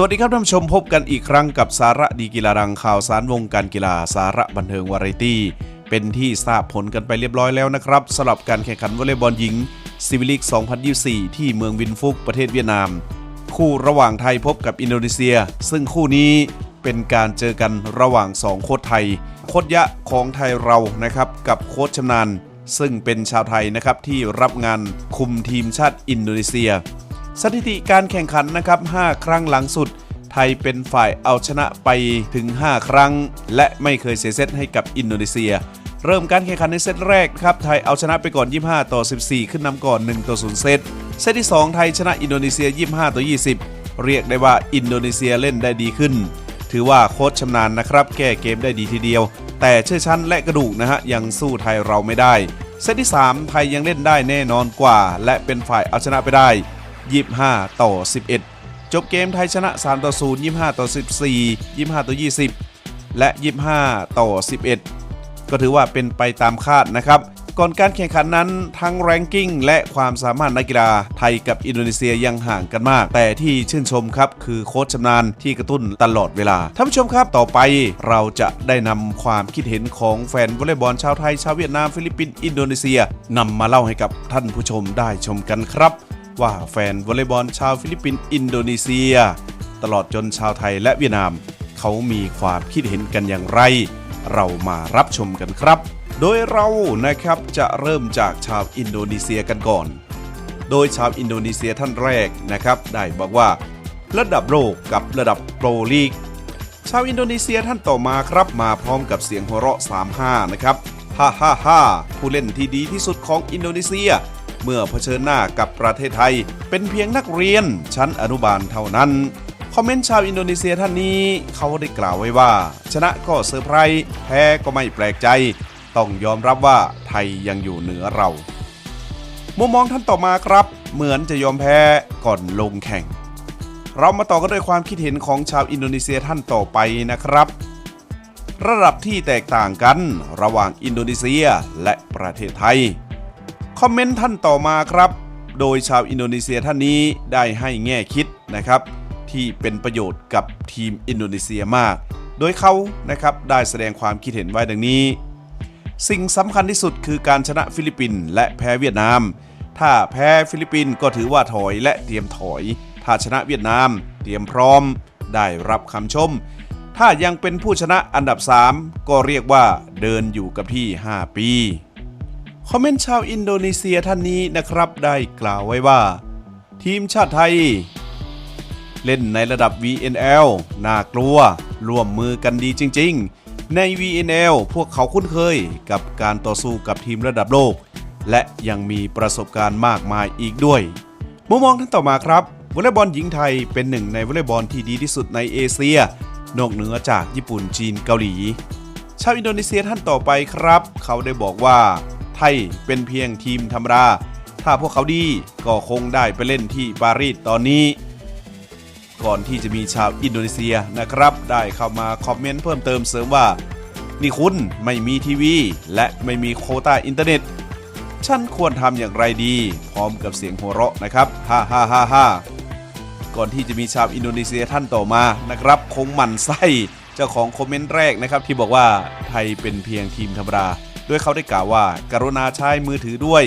สวัสดีครับท่านผู้ชมพบกันอีกครั้งกับสาระดีกีฬาดังข่าวสารวงการกีฬาสาระบันเทิงวาไรตี้ เป็นที่ทราบผลกันไปเรียบร้อยแล้วนะครับสำหรับการแข่งขันวอลเลย์บอลหญิงซิวิลิก 2024 ที่เมืองวินฟุกประเทศเวียดนาม คู่ระหว่างไทยพบกับอินโดนีเซีย ซึ่งคู่นี้เป็นการเจอกันระหว่าง 2 โค้ชไทย โค้ชยะของไทยเรานะครับกับโค้ชชำนาญซึ่งเป็นชาวไทยนะครับที่รับงานคุมทีมชาติอินโดนีเซีย สถิติการแข่งขันนะครับ 5 ครั้งหลังสุด ไทยเป็นฝ่ายเอาชนะไปถึง 5 ครั้ง และไม่เคยเสียเซตให้กับอินโดนีเซีย เริ่มการแข่งขันในเซตแรกครับ ไทยเอาชนะไปก่อน 25 ต่อ 14 ขึ้นนำก่อน 1 ต่อ 0 เซต เซตที่ 2 ไทยชนะอินโดนีเซีย 25 ต่อ 20 เรียกได้ว่าอินโดนีเซียเล่นได้ดีขึ้น ถือว่าโค้ชชำนาญนะครับ แก้เกมได้ดีทีเดียว แต่เชื่อชั้นและกระดูกนะฮะยังสู้ไทยเราไม่ได้ เซตที่ 3 ไทยยังเล่นได้แน่นอนกว่า และเป็นฝ่ายเอาชนะไปได้ 25 ต่อ 11 จบเกมไทยชนะ 3 ต่อ 0 25 ต่อ 14 25 ต่อ 20 และ 25 ต่อ 11 ก็ถือว่าเป็นไปตามคาดนะครับ ก่อนการแข่งขันนั้นทั้งแรงกิ้งและความสามารถนักกีฬาไทยกับอินโดนีเซียยังห่างกันมาก แต่ที่ชื่นชมครับคือโค้ชชำนาญที่กระตุ้นตลอดเวลา ท่านผู้ชมครับต่อไปเราจะได้นำความคิดเห็นของแฟนวอลเลย์บอลชาวไทยชาวเวียดนามฟิลิปปินส์อินโดนีเซียนำมาเล่าให้กับท่านผู้ชมได้ชมกันครับ ว่าแฟนวอลเลย์บอลชาวฟิลิปปินส์อินโดนีเซีย ตลอดจนชาวไทยและเวียดนาม เขามีความคิดเห็นกันอย่างไร เรามารับชมกันครับ โดยเรานะครับจะเริ่มจากชาวอินโดนีเซียกันก่อน โดยชาวอินโดนีเซียท่านแรกนะครับได้บอกว่า ระดับโลกกับระดับโปรลีกชาวอินโดนีเซียท่านต่อมาครับมาพร้อมกับเสียงหัวเราะ 35 นะครับ ฮ่าฮ่าฮ่าผู้เล่นที่ดีที่สุดของอินโดนีเซีย เมื่อเผชิญหน้ากับประเทศไทย เป็นเพียงนักเรียนชั้นอนุบาลเท่านั้น คอมเมนต์ชาวอินโดนีเซียท่านนี้เขาได้กล่าวไว้ว่า ชนะก็เซอร์ไพรส์แพ้ก็ไม่แปลกใจ ต้องยอมรับว่าไทยยังอยู่เหนือเรามุมมองท่านต่อมาครับ เหมือนจะยอมแพ้ก่อนลงแข่ง เรามาต่อกันด้วยความคิดเห็นของชาวอินโดนีเซียท่านต่อไปนะครับ ระดับที่แตกต่างกันระหว่างอินโดนีเซียและประเทศไทย คอมเมนต์ท่านต่อมาครับ โดยชาวอินโดนีเซียท่านนี้ได้ให้แง่คิดนะครับที่เป็นประโยชน์กับทีมอินโดนีเซียมาก โดยเขานะครับได้แสดงความคิดเห็นไว้ดังนี้ สิ่งสำคัญที่สุดคือการชนะฟิลิปปินส์และแพ้เวียดนาม ถ้าแพ้ฟิลิปปินส์ก็ถือว่าถอยและเตรียมถอย ถ้าชนะเวียดนาม เตรียมพร้อม ได้รับคำชม ถ้ายังเป็นผู้ชนะอันดับ 3 ก็เรียกว่าเดินอยู่กับที่ 5 ปี คอมเมนต์ชาวอินโดนีเซียท่านนี้นะครับได้กล่าวไว้ว่า ทีมชาติไทย เล่นในระดับ VNL น่ากลัว ร่วมมือกันดีจริง ๆ ใน VNL พวกเขาคุ้นเคยกับการต่อสู้กับทีมระดับโลก และยังมีประสบการณ์มากมายอีกด้วยมุมมองท่านต่อมาครับวอลเลย์บอลหญิงไทยเป็นหนึ่งในวอลเลย์บอลที่ดีที่สุดในเอเชีย นอกเหนือจากญี่ปุ่นจีนเกาหลี ชาวอินโดนีเซียท่านต่อไปครับ เขาได้บอกว่า ไทยเป็นเพียงทีมธรรมดา ถ้าพวกเขาดีก็คงได้ไปเล่นที่ปารีสตอนนี้ ก่อนที่จะมีชาวอินโดนีเซียนะครับ ได้เข้ามาคอมเมนต์เพิ่มเติมเสริมว่า นี่คุณไม่มีทีวี และไม่มีโคต้าอินเทอร์เน็ต ฉันควรทำอย่างไรดี พร้อมกับเสียงหัวเราะนะครับฮ่าฮ่าฮ่าฮ่าก่อนที่จะมีชาวอินโดนีเซียท่านต่อมานะครับ คงหมั่นไส้เจ้าของคอมเมนต์แรกนะครับที่บอกว่าไทยเป็นเพียงทีมธรรมดา โดยเขาได้กล่าวว่าการุณาใช้มือถือด้วย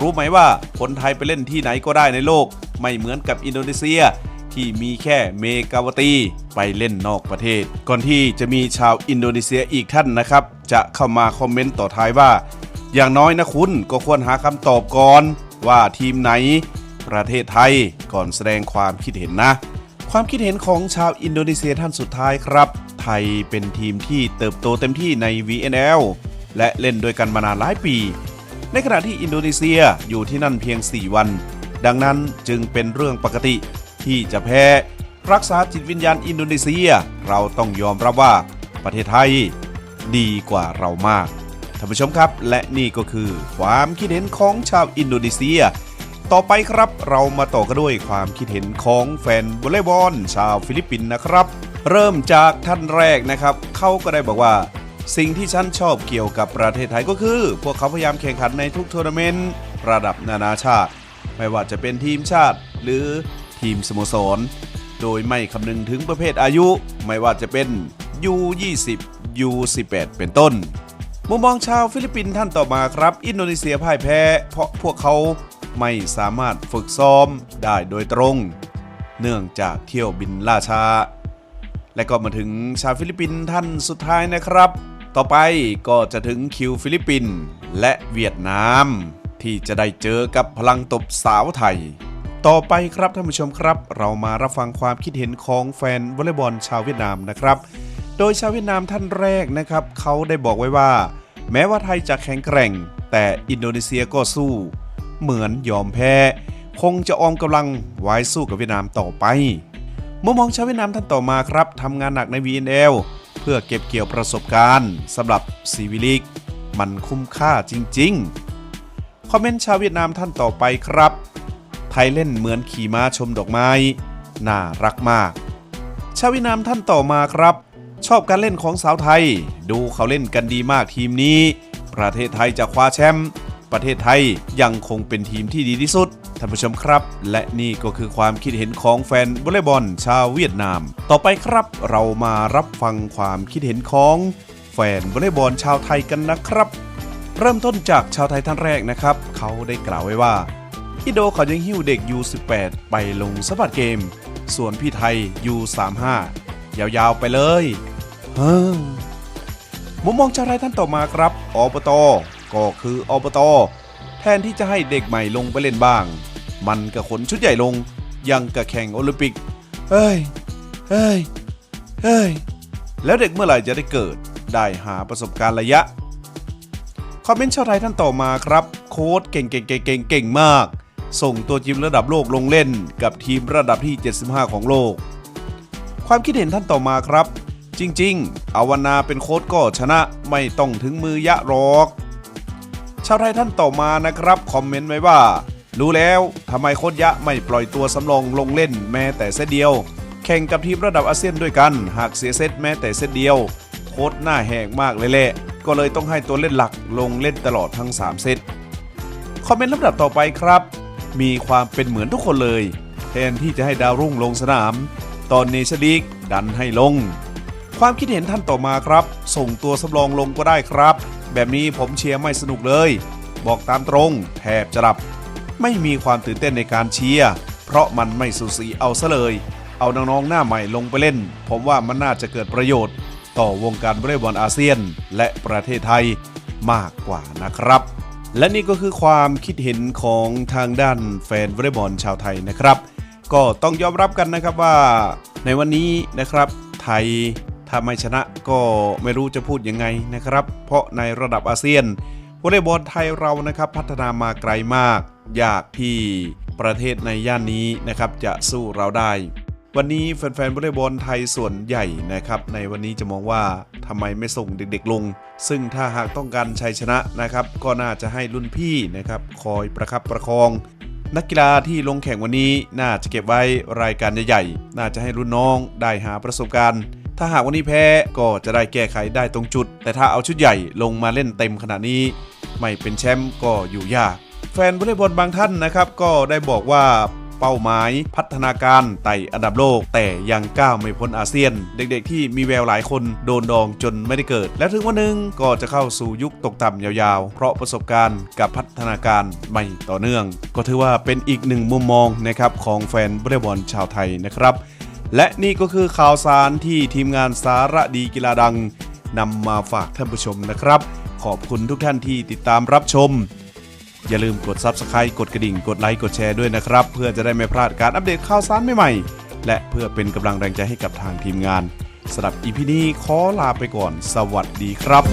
รู้ไหมว่าคนไทยไปเล่นที่ไหนก็ได้ในโลก ไม่เหมือนกับอินโดนีเซีย ที่มีแค่เมกาวตีไปเล่นนอกประเทศ ก่อนที่จะมีชาวอินโดนีเซียอีกท่านนะครับ จะเข้ามาคอมเมนต์ต่อท้ายว่า อย่างน้อยนะคุณก็ควรหาคำตอบก่อน ว่าทีมไหน ประเทศไทยก่อนแสดงความคิดเห็นนะ ความคิดเห็นของชาวอินโดนีเซียท่านสุดท้ายครับ ไทยเป็นทีมที่เติบโตเต็มที่ใน VNL และเล่นด้วยกันมานานหลายปี ในขณะที่อินโดนีเซียอยู่ที่นั่นเพียง 4 วัน ดังนั้นจึงเป็นเรื่องปกติที่จะแพ้ รักษาจิตวิญญาณอินโดนีเซีย เราต้องยอมรับว่าประเทศไทย ดีกว่าเรามากท่านผู้ชมครับ และนี่ก็คือความคิดเห็นของชาวอินโดนีเซีย ต่อไปครับเรามาต่อกันด้วยความคิดเห็นของแฟนวอลเลย์บอลชาวฟิลิปปินส์นะครับ เริ่มจากท่านแรกนะครับเขาก็ได้บอกว่า สิ่งที่ฉันชอบเกี่ยวกับประเทศไทยก็คือ พวกเขาพยายามแข่งขันในทุกทัวร์นาเมนต์ระดับนานาชาติ ไม่ว่าจะเป็นทีมชาติ หรือทีมสโมสร โดยไม่คำนึงถึงประเภทอายุ ไม่ว่าจะเป็น U20 U18 เป็นต้น มุมมองชาวฟิลิปปินส์ท่านต่อมาครับ อินโดนีเซียพ่ายแพ้ เพราะพวกเขาไม่สามารถฝึกซ้อมได้โดยตรง เนื่องจากเที่ยวบินล่าช้า และก็มาถึงชาวฟิลิปปินส์ท่านสุดท้ายนะครับ ต่อไปก็จะถึงคิวฟิลิปปินส์และเวียดนาม ที่จะได้เจอกับพลังตบสาวไทย ต่อไปครับท่านผู้ชมครับ เรามารับฟังความคิดเห็นของแฟนวอลเลย์บอลชาวเวียดนามนะครับ โดยชาวเวียดนามท่านแรกนะครับเขาได้บอกไว้ว่า แม้ว่าไทยจะแข็งแกร่ง แต่อินโดนีเซียก็สู้ เหมือนยอมแพ้ คงจะออมกำลังไว้สู้กับเวียดนามต่อไป มุมมองชาวเวียดนามท่านต่อมาครับทำงานหนักใน VNL เพื่อเก็บเกี่ยวประสบการณ์สำหรับซีวิลิกมันคุ้มค่าจริงๆ คอมเมนต์ชาวเวียดนามท่านต่อไปครับ ไทยเล่นเหมือนขี่ม้าชมดอกไม้ น่ารักมาก ชาวเวียดนามท่านต่อมาครับ ชอบการเล่นของสาวไทย ดูเขาเล่นกันดีมากทีมนี้ ประเทศไทยจะคว้าแชมป์ประเทศไทยยังคงเป็นทีมที่ดีที่สุด ท่านผู้ชมครับ และนี่ก็คือความคิดเห็นของแฟนวอลเลย์บอลชาวเวียดนาม ต่อไปครับเรามารับฟังความคิดเห็นของแฟนวอลเลย์บอลชาวไทยกันนะครับ เริ่มต้นจากชาวไทยท่านแรกนะครับ เขาได้กล่าวไว้ว่าพี่โดเขายังหิ้วเด็ก U18 ไปลงสะบัดเกม ส่วนพี่ไทย U35 ยาวๆไปเลยเฮ้อมุมมองชาวไทยท่านต่อมาครับอบตก็คืออบตแทนที่จะให้เด็กใหม่ลงไปเล่นบ้าง มันก็ขนชุดใหญ่ลง ยังกะแข่งโอลิมปิก เฮ้ย เฮ้ย เฮ้ย แล้วเด็กเมื่อไหร่จะได้เกิด ได้หาประสบการณ์ระยะ คอมเมนต์ชาวไทยท่านต่อมาครับ โค้ดเก่งเก่งเก่งเก่งเก่งมาก ส่งตัวจิมระดับโลกลงเล่นกับทีมระดับที่ 75 ของโลก ความคิดเห็นท่านต่อมาครับ จริง ๆอาวนาเป็นโค้ดก็ชนะไม่ต้องถึงมือยะหรอก ชาวไทยท่านต่อมานะครับ คอมเมนต์ไว้ว่า รู้แล้วทำไมโค้ดยะไม่ปล่อยตัวสำรองลงเล่นแม้แต่เซตเดียว แข่งกับทีมระดับอาเซียนด้วยกัน หากเสียเซตแม้แต่เซตเดียว โค้ดหน้าแหกมากเลยแหละก็เลยต้องให้ตัวเล่นหลักลงเล่นตลอดทั้ง 3 เซตคอมเมนต์ลำดับต่อไปครับ มีความเป็นเหมือนทุกคนเลย แทนที่จะให้ดาวรุ่งลงสนาม ตอนเนชัลีกดันให้ลง ความคิดเห็นท่านต่อมาครับ ส่งตัวสำรองลงก็ได้ครับ แบบนี้ผมเชียร์ไม่สนุกเลย บอกตามตรงแทบจะหลับ ไม่มีความตื่นเต้นในการเชียร์เพราะมันไม่สูสีเอาซะเลย เอาน้องๆหน้าใหม่ลงไปเล่น ผมว่ามันน่าจะเกิดประโยชน์ ต่อวงการวอลเลย์บอลอาเซียน และประเทศไทยมากกว่านะครับ และนี่ก็คือความคิดเห็นของทางด้านแฟนวอลเลย์บอลชาวไทยนะครับ ก็ต้องยอมรับกันนะครับว่า ในวันนี้นะครับไทยถ้าไม่ชนะก็ไม่รู้จะพูดยังไงนะครับ เพราะในระดับอาเซียนวอลเลย์บอลไทยเรานะครับพัฒนามาไกลมาก ยากที่ประเทศในย่านนี้นะครับจะสู้เราได้ วันนี้แฟนๆวอลเลย์บอลไทยส่วนใหญ่นะครับ ในวันนี้จะมองว่าทำไมไม่ส่งเด็กๆลง ซึ่งถ้าหากต้องการชัยชนะนะครับ ก็น่าจะให้รุ่นพี่นะครับ คอยประคับประคอง นักกีฬาที่ลงแข่งวันนี้น่าจะเก็บไว้รายการใหญ่ๆน่าจะให้รุ่นน้องได้หาประสบการณ์ถ้าหากวันนี้แพ้ก็จะได้แก้ไขได้ตรงจุด แต่ถ้าเอาชุดใหญ่ลงมาเล่นเต็มขนาดนี้ ไม่เป็นแชมป์ก็อยู่ยาก แฟนวอลเลย์บอลบางท่านนะครับ ก็ได้บอกว่าเป้าหมายพัฒนาการไต่อันดับโลก แต่ยังก้าวไม่พ้นอาเซียน เด็กๆที่มีแววหลายคนโดนดองจนไม่ได้เกิด และถึงวันหนึ่งก็จะเข้าสู่ยุคตกต่ำยาวๆ เพราะประสบการณ์กับพัฒนาการไม่ต่อเนื่อง ก็ถือว่าเป็นอีกหนึ่งมุมมองนะครับของแฟนวอลเลย์บอลชาวไทยนะครับ และนี่ก็คือข่าวสารที่ทีมงานสาระดีกีฬาดังนำมาฝากท่านผู้ชมนะครับ ขอบคุณทุกท่านที่ติดตามรับชม อย่าลืมกด Subscribe กดกระดิ่ง กดไลค์ กดแชร์ด้วยนะครับ เพื่อจะได้ไม่พลาดการอัปเดตข่าวสารใหม่ๆ และเพื่อเป็นกำลังแรงใจให้กับทางทีมงานสำหรับอีพีนี้ขอลาไปก่อน สวัสดีครับ